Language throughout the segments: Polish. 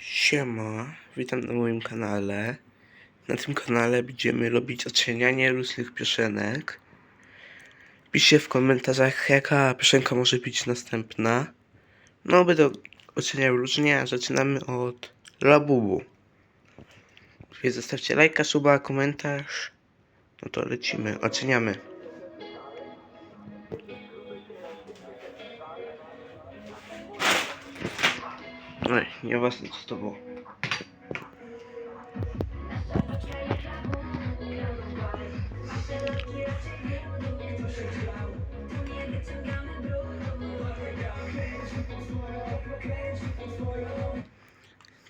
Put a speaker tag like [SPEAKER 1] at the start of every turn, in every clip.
[SPEAKER 1] Siema, witam na moim kanale. Na tym kanale będziemy robić ocenianie różnych piosenek. Piszcie w komentarzach, jaka piosenka może być następna. No, będę oceniał różnie, a zaczynamy od Labubu. Więc zostawcie lajka, suba, komentarz. No to lecimy, oceniamy. Ой, я вас не с тобой.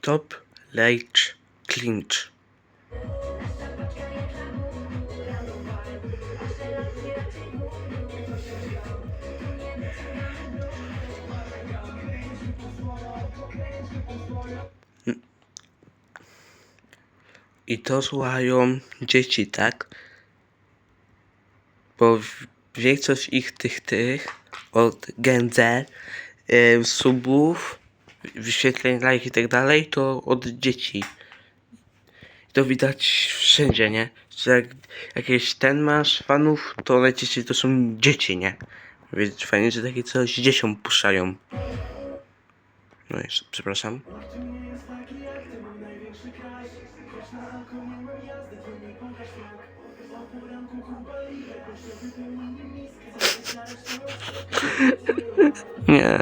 [SPEAKER 1] Top Light Clinch. I to słuchają dzieci, tak? Bo większość ich tych tych od Gen Z, y, subów, wyświetleń, lajk i tak dalej, to od dzieci. I to widać wszędzie, nie? Że jak jakieś ten masz fanów, to najczęściej to są dzieci, nie? Więc fajnie, że takie coś dzieciom puszczają. No jeszcze, przepraszam. Nie.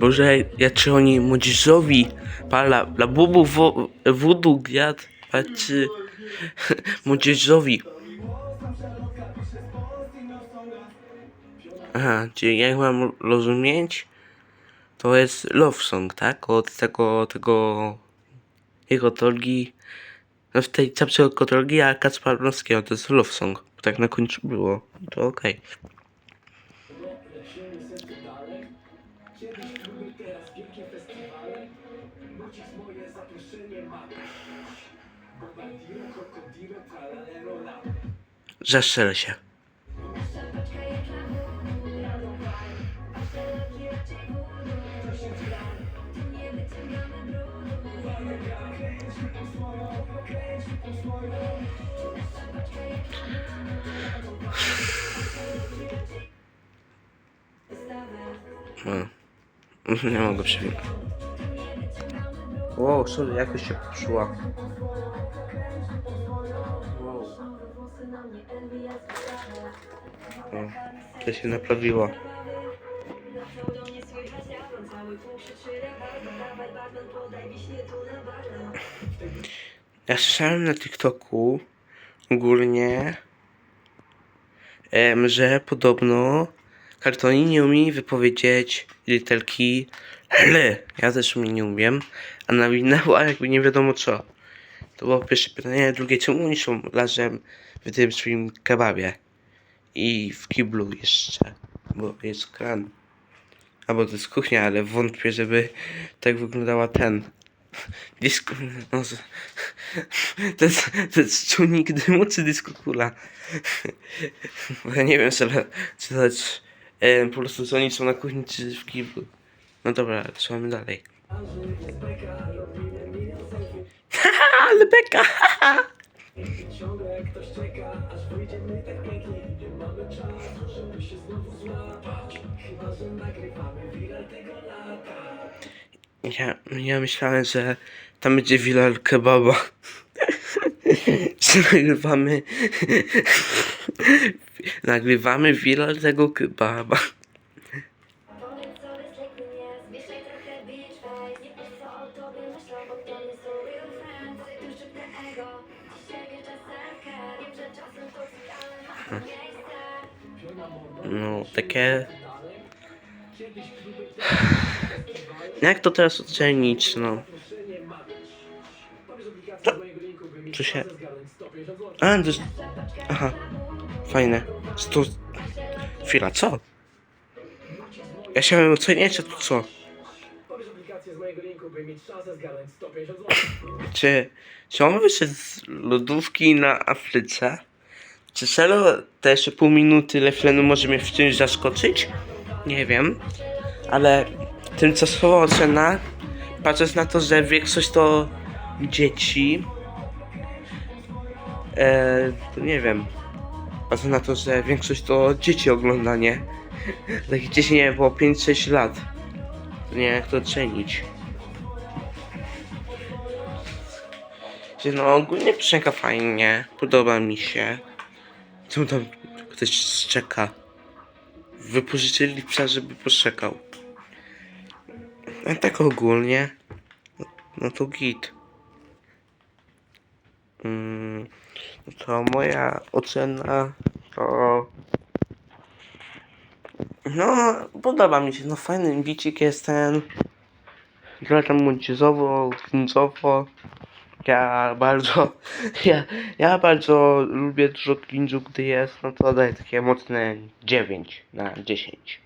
[SPEAKER 1] Boże, ja czy oni młodzieżowi pala dla bubu wo, wudu gwiazd patrzy młodzieżowi. Aha, czyli jak mam rozumieć, to jest love song, tak? Od tego, tego jego tolgi, no w tej czapce od kotolgi, a Kacparowskiego to jest love song. Tak na końcu było, to okej. Zastrzelę się. No. Nie mogę przewinąć. Wow, sorry, jakoś się popsuła. Wow. O, to się naprawiło. Ja słyszałem na TikToku ogólnie, em, że podobno kartoni nie umie wypowiedzieć literki L. Ja też mi nie umiem, a nawinęła jakby nie wiadomo co. To było pierwsze pytanie, drugie czemu oni są razem w tym swoim kebabie i w kiblu jeszcze, bo jest kran. Albo to jest kuchnia, ale wątpię, żeby tak wyglądała ten. Disko. No, to, jest, to jest czujnik dymu czy dyskokula? Bo ja nie wiem, co, co to jest. E, po prostu co oni są na kuchni czy w kiblu. No dobra, słuchamy dalej. Ale beka!
[SPEAKER 2] Ciągle
[SPEAKER 1] Ja, ja myślałem, że tam będzie Villa Kebaba. że nagrywamy. nagrywamy Villa tego kebaba. No, takie. Jak to teraz ocenić, no? Co się. A, to jest... Aha. Fajne. Sto... Chwila, co? Ja oceniać, a tu co?
[SPEAKER 2] Pobierz aplikację z mojego linku, by mieć szansę zgarnąć 150 zł
[SPEAKER 1] Czy, czy on wyszedł z lodówki na Afryce? Czy serio te jeszcze pół minuty leflenu może mnie w czymś zaskoczyć? Nie wiem. ale tymczasowa ocena, patrząc na to, że większość to dzieci, e, to nie wiem, patrząc na to, że większość to dzieci oglądanie, takich dzieci, nie wiem, było 5-6 lat, to nie wiem jak to ocenić. No ogólnie piosenka fajnie, podoba mi się. Co tam ktoś szczeka? Wypożyczyli psa, żeby poszekał. A tak ogólnie, no, to git. Mm, no to moja ocena to... No, podoba mi się, no fajny bicik jest ten. Gra tam młodzieżowo, cringe'owo. Ja bardzo, ja, ja bardzo lubię dużo cringe'u, gdy jest, no to daję takie mocne 9 na 10.